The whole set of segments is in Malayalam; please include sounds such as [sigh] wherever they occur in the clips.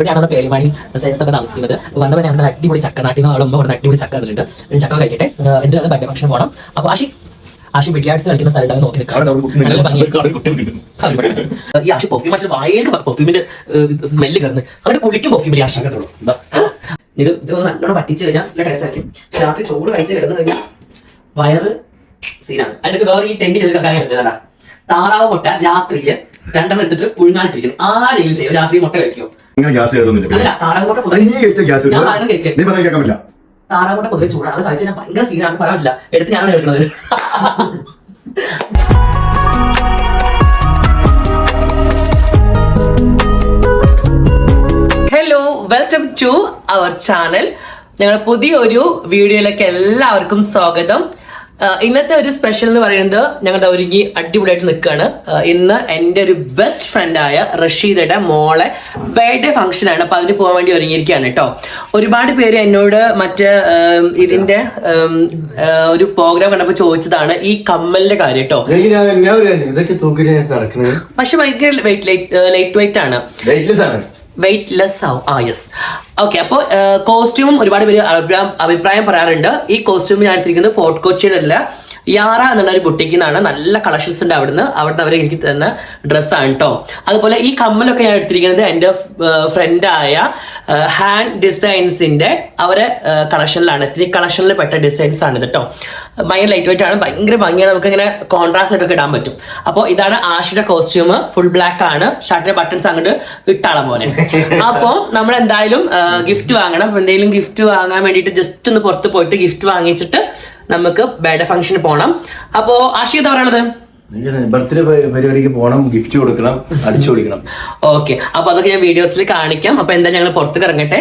ഇവിടെയാണ് നമ്മുടെ പേളിമാണി സൈനത്തൊക്കെ താമസിക്കുന്നത്. വന്നവരെ നല്ല അടിപൊളി ചക്ക നാട്ടിൽ നിന്ന് ഇവിടെ അടിപൊളി ചക്ക തന്നിട്ടുണ്ട് ഞാൻ ചക്ക കഴിക്കട്ടെ. എന്റെ അത് ബർത്ത്ഡേ ഫംഗ്ഷൻ പോകണം അപ്പൊ ആശി ആശി ബില്ലിയാർഡ്സ് കളിക്കുന്ന സ്ഥലം ഉണ്ടാകും നോക്കി നിൽക്കാം. ഈ ആശി പെർഫ്യൂം അടിച്ച് വായേക്ക് പെർഫ്യൂമിന്റെ സ്മെല്ല് കയറുന്നു അവിടെ കുളിക്കും പെർഫ്യൂം ഈ ആശി. ഇത് ഇത് നല്ലോണം പറ്റിച്ച് കഴിഞ്ഞാൽ നല്ല ടേസ്റ്റ് ആയിരിക്കും. രാത്രി ചോറ് കഴിച്ച് കിടന്നു കഴിഞ്ഞാൽ വയറ് സീനാണ്. അതിന്റെ വേറെ ഈ തെണ്ടി ചെയ്ത് വെച്ചിട്ടാ താറാവ് മുട്ട രാത്രിയിൽ രണ്ടെണ്ണം എടുത്തിട്ട് പുഴുങ്ങാനിട്ടിരിക്കുന്നു. ആരെങ്കിലും ചെയ്യും. രാത്രി മുട്ട കഴിക്കുമോ ഇങ്ങനെ ഗ്യാസ് കയറുന്നില്ല. അല്ല താറാവ് മുട്ട പൊതുവെ നീ കഴിച്ച ഗ്യാസ് ഞാൻ. നീ പറഞ്ഞ കേൾക്കാൻ പറ്റില്ല. താറാവ് മുട്ട പൊതുവെ ചൂടാണ് അത് കഴിച്ചാൽ ഭയങ്കര സീനാണ് പറയാൻ പറ്റില്ല. എടുത്ത് ഞാനാണ് എടുക്കുന്നത്. Hello welcome to our channel ഞങ്ങളുടെ പുതിയൊരു വീഡിയോയിലേക്ക് എല്ലാവർക്കും സ്വാഗതം. ഇന്നത്തെ ഒരു സ്പെഷ്യൽ എന്ന് പറയുന്നത് ഞങ്ങളുടെ ഒരുങ്ങി അടിപൊളിയായിട്ട് നിൽക്കുകയാണ് ഇന്ന് എന്റെ ഒരു ബെസ്റ്റ് ഫ്രണ്ടായ റഷീദയുടെ മോളെ ബർത്ത്ഡേ ഫംഗ്ഷൻ ആണ്. അപ്പൊ അതിന് പോകാൻ വേണ്ടി ഒരുങ്ങിയിരിക്കുകയാണ് കേട്ടോ. ഒരുപാട് പേര് എന്നോട് മറ്റ് ഇതിന്റെ ഇതിന്റെ ഒരു പ്രോഗ്രാം കണ്ടപ്പോൾ ചോദിച്ചതാണ് ഈ കമ്മലിന്റെ കാര്യം കേട്ടോ. പക്ഷെ ഭയങ്കര വെയിറ്റ് ലൈറ്റ് ലൈറ്റ് വെയിറ്റ് ആണ്. വെയിറ്റ് ലെസ് ആവും. ആ യെസ് ഓക്കെ അപ്പോൾ കോസ്റ്റ്യൂമും ഒരുപാട് പേര് അഭിപ്രായം അഭിപ്രായം പറയാറുണ്ട്. ഈ കോസ്റ്റ്യൂം ഞാൻ എടുത്തിരിക്കുന്നത് ഫോർട്ട് കൊച്ചിയിലല്ല യാറ എന്നുള്ള ഒരു ബുട്ടിക്കിൽ നിന്നാണ്. നല്ല കളക്ഷൻസ് ഉണ്ട് അവിടുന്ന്. അവിടുന്ന് അവർ എനിക്ക് തന്ന ഡ്രസ്സാണ് കേട്ടോ അതുപോലെ ഈ കമ്മലൊക്കെ ഞാൻ എടുത്തിരിക്കുന്നത് എന്റെ ഫ്രണ്ടായ ഹാൻഡ് ഡിസൈൻസിന്റെ അവരെ കളക്ഷനിലാണ് ഈ കളക്ഷനിൽ പെട്ട ഡിസൈൻസ് ആണ് കേട്ടോ ഭയങ്കര ലൈറ്റ് വെയിറ്റ് ആണ്. ഭയങ്കര ഭംഗിയാണ്. നമുക്ക് ഇങ്ങനെ കോൺട്രാസ്റ്റ് ഒക്കെ ഇടാൻ പറ്റും. അപ്പോൾ ഇതാണ് ആഷിയുടെ കോസ്റ്റ്യൂം ഫുൾ ബ്ലാക്ക് ആണ്. ഷർട്ടിന്റെ ബട്ടൺസ് അങ്ങോട്ട് ഇട്ടാളം പോലെ അപ്പോൾ നമ്മൾ എന്തായാലും ഗിഫ്റ്റ് വാങ്ങണം. എന്തെങ്കിലും ഗിഫ്റ്റ് വാങ്ങാൻ വേണ്ടിയിട്ട് ജസ്റ്റ് ഒന്ന് പുറത്ത് പോയിട്ട് ഗിഫ്റ്റ് വാങ്ങിച്ചിട്ട് നമുക്ക് ബർത്ത്ഡേ ഫംഗ്ഷന് പോകണം അപ്പോൾ ആഷി എന്താ പറയണത് ബർത്ത്ഡേ പരിപാടിക്ക് പോകണം ഗിഫ്റ്റ് കൊടുക്കണം അടിച്ചു കൊടുക്കണം ഓക്കെ [laughs] അപ്പൊ അതൊക്കെ ഞാൻ വീഡിയോസിൽ കാണിക്കാം. അപ്പൊ എന്താ ഞങ്ങൾ പുറത്തേക്ക് ഇറങ്ങട്ടെ.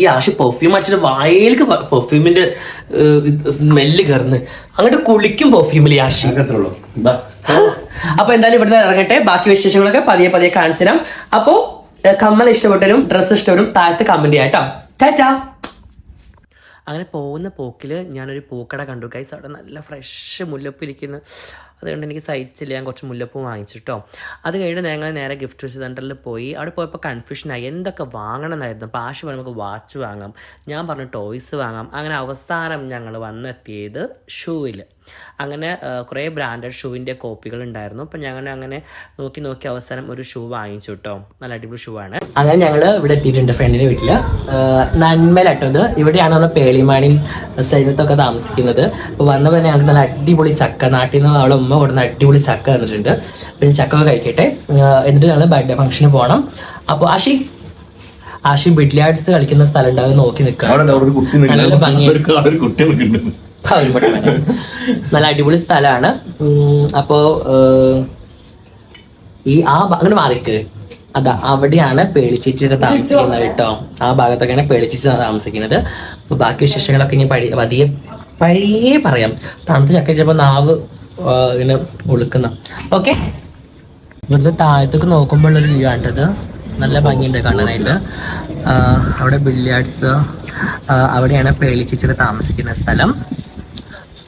ഈ ആശ പെർഫ്യൂം അടിച്ചിട്ട് വായിലേക്ക് പെർഫ്യൂമിന്റെ സ്മെല്ല് കയറുന്നു. അങ്ങോട്ട് കുളിക്കും പെർഫ്യൂമിൽ ഈ ആശ. അത്രയുള്ളൂ [laughs] അപ്പൊ എന്തായാലും ഇവിടുന്ന് ഇറങ്ങട്ടെ. ബാക്കി വിശേഷങ്ങളൊക്കെ പതിയെ പതിയെ കാണിച്ചു തരാം. അപ്പോ കമ്മൽ ഇഷ്ടപ്പെട്ടവരും ഡ്രസ്സ് ഇഷ്ടപ്പെട്ടവരും താഴത്ത് കമന്റ് ചെയ്യാം കേട്ടോ ടാറ്റാ. അങ്ങനെ പോകുന്ന പോക്കിൽ ഞാനൊരു പൂക്കട കണ്ടു. കൈസ് അവിടെ നല്ല ഫ്രഷ് മുല്ലപ്പൂ ഇരിക്കുന്നു. അതുകൊണ്ട് എനിക്ക് സഹിച്ചില്ല ഞാൻ കുറച്ച് മുല്ലപ്പൂ വാങ്ങിച്ചിട്ടോ അത് കഴിഞ്ഞ് ഞങ്ങൾ നേരെ ഗിഫ്റ്റ് സെന്ററിൽ പോയി. അവിടെ പോയപ്പോൾ കൺഫ്യൂഷനായി എന്തൊക്കെ വാങ്ങണം എന്നായിരുന്നു അപ്പോൾ ആശ പറഞ്ഞു നമുക്ക് വാച്ച് വാങ്ങാം. ഞാൻ പറഞ്ഞു ടോയ്സ് വാങ്ങാം. അങ്ങനെ അവസാനം ഞങ്ങൾ വന്നെത്തിയത് ഷൂവിൽ അങ്ങനെ കുറേ ബ്രാൻഡഡ് ഷൂവിന്റെ കോപ്പികൾ ഉണ്ടായിരുന്നു. അപ്പം ഞങ്ങൾ അങ്ങനെ നോക്കി നോക്കി അവസാനം ഒരു ഷൂ വാങ്ങിച്ചു കേട്ടോ നല്ല അടിപൊളി ഷൂ ആണ്. അങ്ങനെ ഞങ്ങൾ ഇവിടെ എത്തിയിട്ടുണ്ട് ഫ്രണ്ടിന്റെ വീട്ടിൽ നന്മയിലട്ടത് ഇവിടെയാണ് നമ്മൾ പേളിമാണി സൈനത്തൊക്കെ താമസിക്കുന്നത്. അപ്പോൾ വന്നപ്പോൾ തന്നെ ഞങ്ങൾക്ക് നല്ല അടിപൊളി ചക്ക നാട്ടിൽ നിന്ന് അവളെ ഉമ്മ കൊടുന്ന അടിപൊളി ചക്ക തന്നിട്ടുണ്ട്. പിന്നെ ചക്ക കഴിക്കട്ടെ. എന്നിട്ട് ഞങ്ങൾ ബർത്ത്ഡേ ഫംഗ്ഷന് പോകണം അപ്പോൾ ആഷി ആഷി ബിഡ്ലിയാർഡ്സ് കളിക്കുന്ന സ്ഥലം ഉണ്ടാകും നോക്കി നിൽക്കാം നല്ല നല്ല അടിപൊളി സ്ഥലമാണ്. അപ്പോ ഈ ആ അങ്ങനെ മാറിക്ക്. അതാ അവിടെയാണ് പേളിച്ചേച്ചിയൊക്കെ താമസിക്കുന്നത് കേട്ടോ. ആ ഭാഗത്തൊക്കെയാണ് പേളിച്ചേച്ചി താമസിക്കുന്നത്. ബാക്കി വിശേഷങ്ങളൊക്കെ ഇനി പഴയ പതിയെ പഴയ പറയാം. തണുത്ത ചക്ക ചിലപ്പോൾ നാവ് ഇങ്ങനെ ഒളുക്കുന്ന. ഓക്കെ? ഇവിടുന്ന് താഴത്തേക്ക് നോക്കുമ്പോൾ ഒരു വ്യൂ ആണ്ടത് നല്ല ഭംഗിയുണ്ട് കാണാനായിട്ട്. അവിടെ ബില്ലിയാർഡ്സ് അവിടെയാണ് പേളിച്ചിച്ചിട്ട് താമസിക്കുന്ന സ്ഥലം.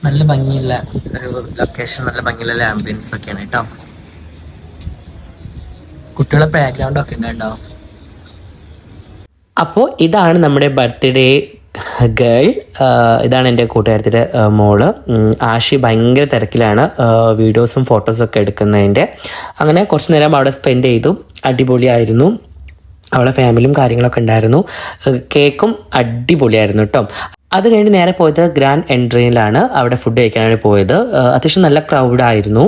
നല്ല ഭംഗിയുള്ള ഒരു ലൊക്കേഷൻ നല്ല ഭംഗിയുള്ള ആംബിയൻസ് ഒക്കെയാണ് കേട്ടോ. കുട്ടികളെ ബാക്ക്ഗ്രൗണ്ട് ഒക്കെ ഉണ്ടാവും അപ്പോൾ ഇതാണ് നമ്മുടെ ബർത്ത്ഡേ ഗേൾ ഇതാണ് എന്റെ കൂട്ടുകാരത്തിന്റെ മോൾ. ആഷി ഭയങ്കര തിരക്കിലാണ് വീഡിയോസും ഫോട്ടോസും ഒക്കെ എടുക്കുന്നതിന്റെ. അങ്ങനെ കുറച്ച് നേരം അവിടെ സ്പെൻഡ് ചെയ്തു അടിപൊളിയായിരുന്നു. അവളെ ഫാമിലിയും കാര്യങ്ങളൊക്കെ ഉണ്ടായിരുന്നു. കേക്കും അടിപൊളിയായിരുന്നു കേട്ടോ. അത് കഴിഞ്ഞ് നേരെ പോയത് ഗ്രാൻഡ് എൻട്രിയിലാണ് അവിടെ ഫുഡ് കഴിക്കാനാണ് പോയത്. അത്യാവശ്യം നല്ല ക്രൗഡ് ആയിരുന്നു.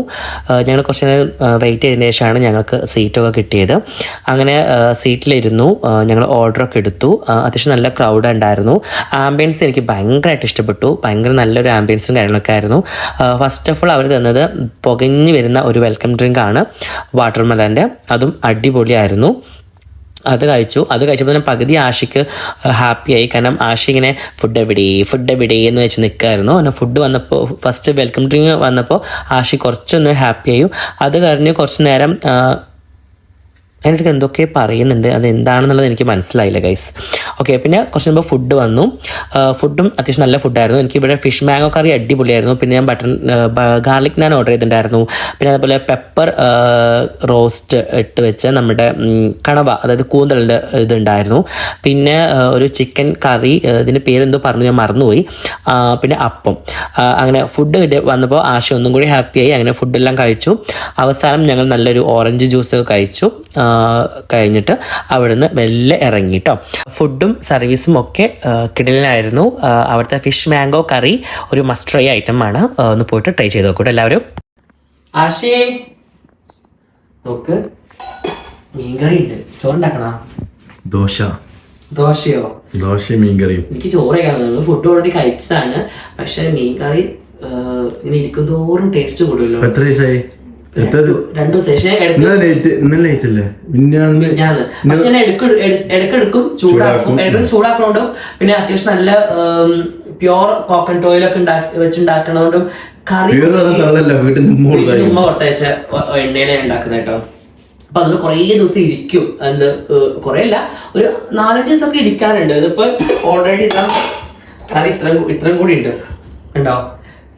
ഞങ്ങൾ കുറച്ച് നേരം വെയിറ്റ് ചെയ്തതിന് ശേഷമാണ് ഞങ്ങൾക്ക് സീറ്റൊക്കെ കിട്ടിയത്. അങ്ങനെ സീറ്റിലിരുന്നു ഞങ്ങൾ ഓർഡറൊക്കെ എടുത്തു. അത്യാവശ്യം നല്ല ക്രൗഡ് ഉണ്ടായിരുന്നു. ആംബിയൻസ് എനിക്ക് ഭയങ്കരമായിട്ട് ഇഷ്ടപ്പെട്ടു. ഭയങ്കര നല്ലൊരു ആംബിയൻസും കാര്യങ്ങളൊക്കെ ആയിരുന്നു. ഫസ്റ്റ് ഓഫ് ഓൾ അവർ തന്നത് പുകഞ്ഞു വരുന്ന ഒരു വെൽക്കം ഡ്രിങ്ക് ആണ്. വാട്ടർമെലന്റെ അതും അടിപൊളിയായിരുന്നു. അത് കഴിച്ചു. അത് കഴിച്ചപ്പോൾ തന്നെ പകുതി ആഷിക്ക് ഹാപ്പിയായി കാരണം ആഷി ഇങ്ങനെ ഫുഡ് എവിടെ ഫുഡ് എവിടെ എന്ന് വെച്ച് നിൽക്കായിരുന്നു അങ്ങനെ ഫുഡ് വന്നപ്പോൾ ഫസ്റ്റ് വെൽക്കം ഡ്രിങ്ക് വന്നപ്പോൾ ആഷി കുറച്ചൊന്ന് ഹാപ്പിയായി അത് കഴിഞ്ഞ് കുറച്ച് നേരം ആ, അടുത്ത് എന്തൊക്കെ പറയുന്നുണ്ട്. അത് എന്താണെന്നുള്ളത് എനിക്ക് മനസ്സിലായില്ല ഗൈസ് ഓക്കെ പിന്നെ കുറച്ച് മുമ്പ് ഫുഡ് വന്നു. ഫുഡും അത്യാവശ്യം നല്ല ഫുഡായിരുന്നു എനിക്ക് ഇവിടെ ഫിഷ് മാങ്ങോ കറി അടിപൊളിയായിരുന്നു. പിന്നെ ഞാൻ ബട്ടർ ഗാർലിക് നാൻ ഓർഡർ ചെയ്തിട്ടുണ്ടായിരുന്നു. പിന്നെ അതുപോലെ പെപ്പർ റോസ്റ്റ് ഇട്ട് വെച്ച നമ്മുടെ കണവ അതായത് കൂന്തലിന്റെ ഇതുണ്ടായിരുന്നു. പിന്നെ ഒരു ചിക്കൻ കറി ഇതിന്റെ പേരെന്തോ പറഞ്ഞു ഞാൻ മറന്നുപോയി. പിന്നെ അപ്പം. അങ്ങനെ ഫുഡ് വന്നപ്പോൾ ആശ ഒന്നും കൂടി ഹാപ്പിയായി അങ്ങനെ ഫുഡെല്ലാം കഴിച്ചു. അവസാനം ഞങ്ങൾ നല്ലൊരു ഓറഞ്ച് ജ്യൂസ് കഴിച്ചു. കഴിഞ്ഞിട്ട് അവിടുന്ന് മെല്ലെ ഇറങ്ങി കേട്ടോ ഫുഡും സർവീസും ഒക്കെ കിടലിനായിരുന്നു. അവിടുത്തെ ഫിഷ് മാംഗോ കറി ഒരു മസ്റ്റ് ട്രൈ ഐറ്റം ആണ് ഒന്ന് പോയിട്ട് ട്രൈ ചെയ്ത് നോക്കൂട്ടോ എല്ലാവരും. ആശേ നോക്ക്. മീൻകറി ഉണ്ട് ചോറുണ്ടാക്കണോ? ദോശ. ദോശയോ? ദോശ മീൻകറിയും. എനിക്ക് ചോറ് കഴിക്കാൻ ഫുഡ് ഓൾറെഡി കഴിച്ചതാണ്. പക്ഷെ മീൻകറി ഇങ്ങനെ ഇരിക്കും തോറും ടേസ്റ്റ് കൂടുമല്ലോ ഇപ്പൊ എത്ര ദിവസമായി രണ്ടു പക്ഷേ ചൂടാക്കും. ചൂടാക്കണോണ്ടും പിന്നെ അത്യാവശ്യം നല്ല പ്യോർ കോക്കനട്ട് ഓയിൽ ഒക്കെ വെച്ചുണ്ടാക്കണോണ്ടും കറി ഉമ്മ കൊടുത്തയച്ച എണ്ണയാണ് ഉണ്ടാക്കുന്നത് കേട്ടോ. അപ്പൊ അതിൽ കുറേ ദിവസം ഇരിക്കും. എന്ത് കൊറേ അല്ല ഒരു നാലഞ്ച് ദിവസം ഒക്കെ ഇരിക്കാറുണ്ട്. ഇതിപ്പോ ഓൾറെഡി ഇതാ കറി ഇത്രയും ഇത്രയും കൂടി ഉണ്ട്. ഉണ്ടോ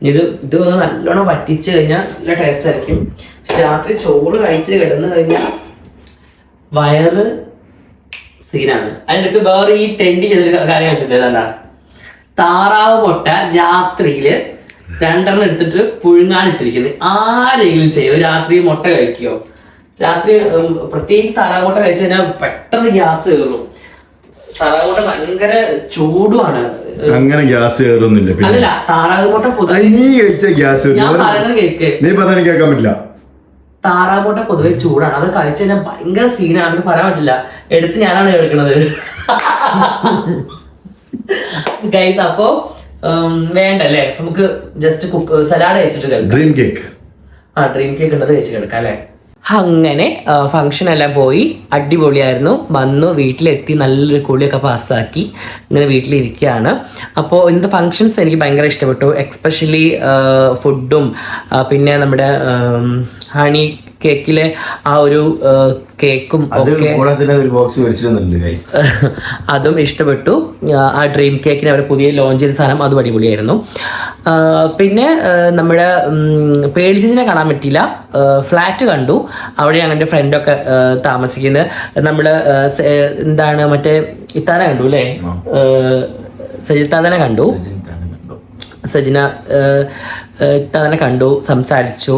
ഇത് ഇത് ഒന്ന് നല്ലോണം വറ്റിച്ച് കഴിഞ്ഞാൽ നല്ല ടേസ്റ്റ് ആയിരിക്കും. രാത്രി ചോറ് കഴിച്ച് കിടന്നു കഴിഞ്ഞാൽ വയറ് സീനാണ്. അതിന്റെ വേറെ ഈ ടെൻഡി ചെയ്തൊരു കാര്യം വെച്ചിട്ടുണ്ടാ താറാവ് മുട്ട രാത്രിയിൽ രണ്ടെണ്ണം എടുത്തിട്ട് പുഴുങ്ങാനിട്ടിരിക്കുന്നത് ആരെങ്കിലും ചെയ്യോ? രാത്രി മുട്ട കഴിക്കുകയോ രാത്രി പ്രത്യേകിച്ച് താറാവ് മുട്ട കഴിച്ചു കഴിഞ്ഞാൽ പെട്ടെന്ന് ഗ്യാസ് കയറും താറാവ് മുട്ട ഭയങ്കര ചൂടുമാണ്. അങ്ങനെ ഗ്യാസ് കയറുന്നില്ല പിന്നെ അല്ലല്ല താറാവ് മുട്ട പൊതുവെ നീ കഴിച്ച ഗ്യാസ് ഞാൻ പറയുന്നത് കേക്ക്. നീ പറഞ്ഞ കേൾക്കാൻ പറ്റില്ല. താറാവ് മുട്ട പൊതുവെ ചൂടാണ്. അത് കഴിച്ച കഴിഞ്ഞാൽ ഭയങ്കര സീനാണ് നമുക്ക് പറയാൻ പറ്റില്ല. എടുത്ത് ഞാനാണ് എടുക്കണത്. ഗൈസ് അപ്പോ ഉം, വേണ്ടല്ലേ? നമുക്ക് ജസ്റ്റ് കുക്ക് സലാഡ് കഴിച്ചിട്ട് കഴിക്കാം ഡ്രീം കേക്ക് ആ ഡ്രീം കേക്ക് ഉണ്ടത് കഴിച്ച് കേൾക്കാം അല്ലേ? അങ്ങനെ ഫംഗ്ഷൻ എല്ലാം പോയി. അടിപൊളിയായിരുന്നു. വന്നു വീട്ടിലെത്തി നല്ലൊരു കുളിയൊക്കെ പാസ്സാക്കി. ഇങ്ങനെ വീട്ടിലിരിക്കുകയാണ്. അപ്പോൾ ഇന്നത്തെ ഫങ്ഷൻസ് എനിക്ക് ഭയങ്കര ഇഷ്ടപ്പെട്ടു. എക്സ്പെഷ്യലി ഫുഡും പിന്നെ നമ്മുടെ ഹണി കേക്കിലെ ആ ഒരു കേക്കും ഒക്കെ [laughs] അതും ഇഷ്ടപ്പെട്ടു. ആ, ഡ്രീം കേക്കിന് അവർ പുതിയ ലോഞ്ച് ചെയ്ത സാധനം അതും അടിപൊളിയായിരുന്നു. പിന്നെ നമ്മുടെ പേളിച്ചിനെ കാണാൻ പറ്റിയില്ല. ഫ്ലാറ്റ് കണ്ടു. അവിടെ ഞങ്ങൾ എന്റെ ഫ്രണ്ടൊക്കെ താമസിക്കുന്നത്. നമ്മൾ എന്താണ് മറ്റേ ഇത്താന കണ്ടു അല്ലേ? സജിത്താനെ കണ്ടു. സജിന തന്നെ കണ്ടു സംസാരിച്ചു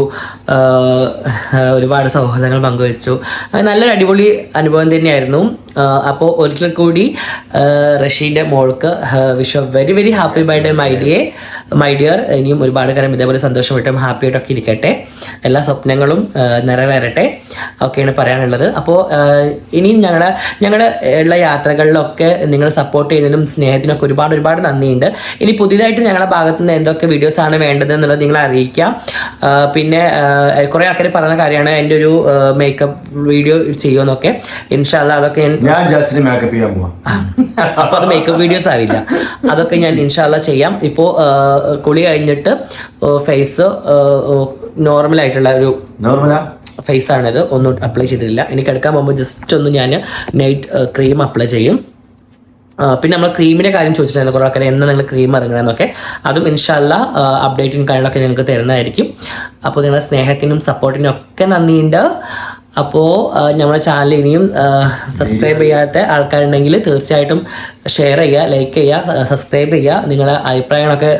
ഒരുപാട് സൗഹൃദങ്ങൾ പങ്കുവച്ചു. നല്ലൊരു അടിപൊളി അനുഭവം തന്നെയായിരുന്നു. അപ്പോൾ ഒരിക്കൽ കൂടി റഷീന്റെ മോൾക്ക് wish very very happy birthday my dear my dear ഇനിയും ഒരുപാട് കാലം ഇതേപോലെ സന്തോഷമായിട്ടും ഹാപ്പി ആയിട്ടൊക്കെ ഇരിക്കട്ടെ. എല്ലാ സ്വപ്നങ്ങളും നിറവേറട്ടെ. ഒക്കെയാണ് പറയാനുള്ളത്. അപ്പോൾ ഇനിയും ഞങ്ങളുടെ ഞങ്ങളുടെ ഉള്ള യാത്രകളിലൊക്കെ നിങ്ങൾ സപ്പോർട്ട് ചെയ്യുന്നതിനും സ്നേഹത്തിനൊക്കെ ഒരുപാട് ഒരുപാട് നന്ദിയുണ്ട്. ഇനി പുതിയതായിട്ട് ഞങ്ങളുടെ ഭാഗത്തു നിന്ന് എന്തൊക്കെ വീഡിയോസാണ് വേണ്ടത് എന്നുള്ളത് നിങ്ങൾ അറിയിക്കാം. ആ, പിന്നെ കുറെ ആൾക്കാർ പറഞ്ഞ കാര്യമാണ് എന്റെ ഒരു മേക്കപ്പ് വീഡിയോ ചെയ്യുമെന്നൊക്കെ. ഇൻഷാല്ല അതൊക്കെ ഞാൻ ഞാൻ ജാസ്റ്റിന് മേക്കപ്പ് ചെയ്യാൻ പോവാ. അപ്പൊ അത് മേക്കപ്പ് വീഡിയോസ് ആവില്ല അതൊക്കെ ഞാൻ ഇൻഷാല്ല ചെയ്യാം. ഇപ്പോൾ കുളി കഴിഞ്ഞിട്ട് ഫേസ് നോർമൽ ആയിട്ടുള്ള ഒരു നോർമലാ ഫേസ് ആണിത്. ഒന്നും അപ്ലൈ ചെയ്തിട്ടില്ല. എനിക്ക് എടുക്കാൻ പോകുമ്പോൾ ജസ്റ്റ് ഒന്ന് ഞാൻ നൈറ്റ് ക്രീം അപ്ലൈ ചെയ്യും. പിന്നെ നമ്മൾ ക്രീമിന്റെ കാര്യം ചോദിച്ചിട്ടുണ്ടായിരുന്നു കുറേ ആൾക്കാർ എന്ന് നിങ്ങൾ ക്രീം ഇറങ്ങണമെന്നൊക്കെ അതും ഇൻഷാല്ല അപ്ഡേറ്റും കാര്യങ്ങളൊക്കെ നിങ്ങൾക്ക് തരുന്നതായിരിക്കും. അപ്പോൾ നിങ്ങളുടെ സ്നേഹത്തിനും സപ്പോർട്ടിനും ഒക്കെ നന്ദിയുണ്ട്. അപ്പോൾ നമ്മുടെ ചാനൽ ഇനിയും സബ്സ്ക്രൈബ് ചെയ്യാത്ത ആൾക്കാരുണ്ടെങ്കിൽ തീർച്ചയായിട്ടും ഷെയർ ചെയ്യുക ലൈക്ക് ചെയ്യുക സബ്സ്ക്രൈബ് ചെയ്യുക നിങ്ങളെ അഭിപ്രായങ്ങളൊക്കെ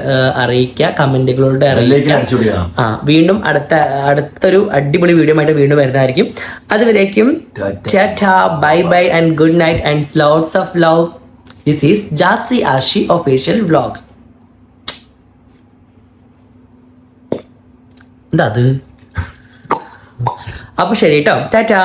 അറിയിക്കുക കമന്റുകളുടെ അറിയിക്കുക. ആ വീണ്ടും അടുത്ത അടുത്തൊരു അടിപൊളി വീഡിയോ ആയിട്ട് വീണ്ടും വരുന്നതായിരിക്കും. അതുവരേക്കും bye bye and good night and lots of love this is Jassi Ashi official vlog എന്താ അത്? [laughs] അപ്പൊ ശരി കേട്ടോ ടാറ്റാ.